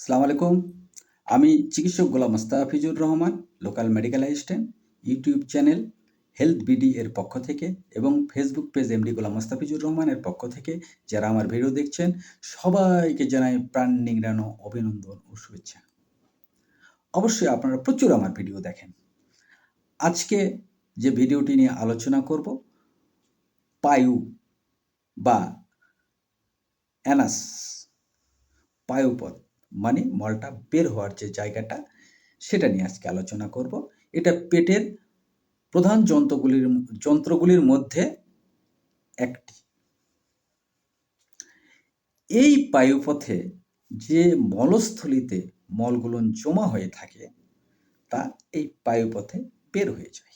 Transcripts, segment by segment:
সালাম আলাইকুম। আমি চিকিৎসক Golam Mostafizur Rahman, local medical assistant, YouTube channel health BD এর পক্ষ থেকে এবং Facebook page MD Golam Mostafizur রহমানের পক্ষ থেকে যারা আমার ভিডিও দেখছেন, সবাইকে জানাই প্রাণ নিংড়ানো অভিনন্দন ও শুভেচ্ছা। অবশ্যই আপনারা প্রচুর আমার ভিডিও দেখেন। আজকে যে ভিডিওটি নিয়ে আলোচনা করব, পায়ু বা অ্যানাস, পায়ুপথ। মানে মলটা বের হওয়ার যে জায়গাটা, সেটা নিয়ে আজকে আলোচনা করব। এটা পেটের প্রধান যন্ত্রগুলির যন্ত্রগুলির মধ্যে একটি। এই পায়ুপথে যে মলস্থলিতে মলগুলো জমা হয়ে থাকে, তা এই পায়ুপথে বের হয়ে যায়।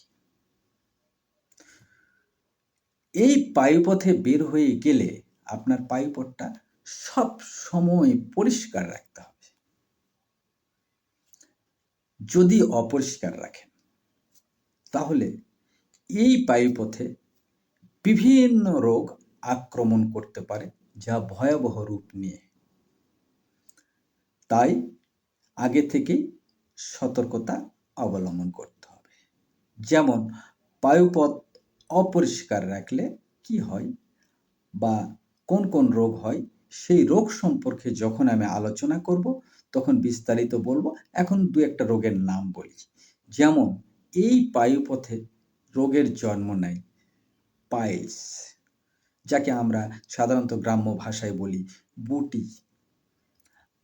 এই পায়ুপথে বের হয়ে গেলে আপনার পায়ুপথটা সব সময় পরিষ্কার রাখতে হবে। যদি অপরিষ্কার রাখেন, তাহলে এই বায়ুপথে বিভিন্ন রোগ আক্রমণ করতে পারে যা ভয়াবহ রূপ নিয়ে। তাই আগে থেকেই সতর্কতা অবলম্বন করতে হবে। যেমন, বায়ুপথ অপরিষ্কার রাখলে কি হয় বা কোন কোন রোগ হয় সেই রোগ সম্পর্কে যখন আমি আলোচনা করব, তখন বিস্তারিত বলব। এখন দু একটা রোগের নাম বলি। যেমন, এই পায়ুপথে রোগের জন্ম নেয় পাইলস যাকে আমরা সাধারণত গ্রাম্য ভাষায় বলি বুটি।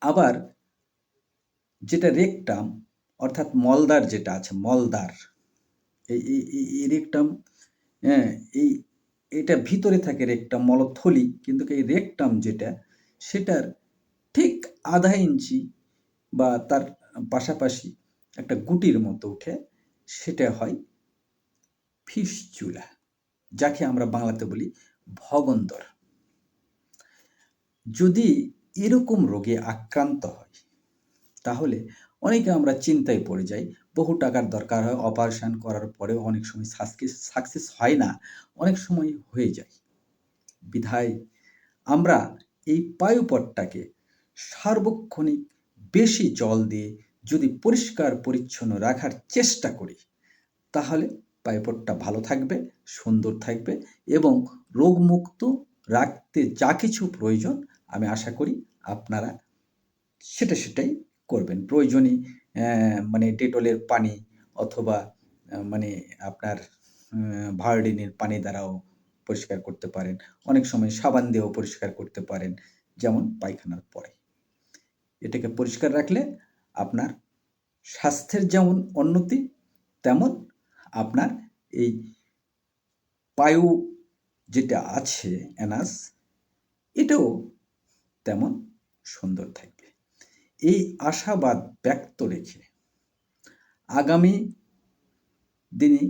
আবার যেটা রেকটাম, অর্থাৎ মলদার যেটা আছে, মলদার এই এই রেকটাম হ্যাঁ এই এটা ভিতরে থাকে রেকটাম মলথলি, কিন্তু এই রেকটাম যেটা, সেটার ঠিক আধা ইঞ্চি বা তার পাশাপাশি একটা গুটির মতো উঠে সেটা হয় ফিসচুলা যাকে আমরা বাংলাতে বলি ভগন্দর। যদি এরকম রোগে আক্রান্ত হয়, তাহলে অনেকে আমরা চিন্তায় পড়ে যাই, বহু টাকার দরকার হয় অপারেশন করার পরেও অনেক সময় সাকসেস হয় না, অনেক সময় হয়ে যায়। বিধায় আমরা এই পায়ুপটটাকে সার্বক্ষণিক বেশি জল দিয়ে যদি পরিষ্কার, পরিচ্ছন্ন রাখার চেষ্টা করি, তাহলে পায়ুপটটা ভালো থাকবে, সুন্দর থাকবে এবং রোগমুক্ত রাখতে যা কিছু প্রয়োজন, আমি আশা করি আপনারা সেটা সেটাই করবেন। প্রয়োজনই মানে ডেটলের পানি অথবা মানে আপনার ভায়োডিনের পানি দ্বারাও পরিষ্কার করতে পারেন। অনেক সময় সাবান দিয়েও পরিষ্কার করতে পারেন, যেমন পায়খানার পরে। এটাকে পরিষ্কার রাখলে আপনার স্বাস্থ্যের যেমন উন্নতি, তেমন আপনার এই পায়ু যেটা আছে অ্যানাস এটাও তেমন সুন্দর থাকবে। এই আশাবাদ ব্যক্ত রেখে আগামী দিনে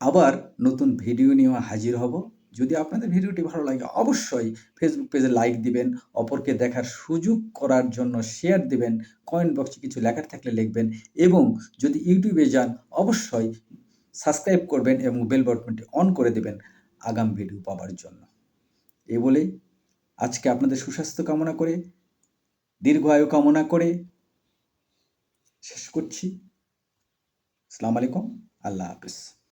আবার নতুন ভিডিও নিয়ে হাজির হব। যদি আপনাদের ভিডিওটি ভালো লাগে, অবশ্যই ফেসবুক পেজে লাইক দিবেন, অপরকে দেখার সুযোগ করার জন্য শেয়ার দিবেন কমেন্ট বক্সে কিছু লেখার থাকলে লিখবেন এবং যদি ইউটিউবে যান, অবশ্যই সাবস্ক্রাইব করবেন এবং বেল বটনটি অন করে দেবেন আগাম ভিডিও পাওয়ার জন্য। এ বলেই আজকে আপনাদের সুস্বাস্থ্য কামনা করে দীর্ঘ আয়ু কামনা করে শেষ করছি। আসসালামু আলাইকুম। আল্লাহ হাফিজ।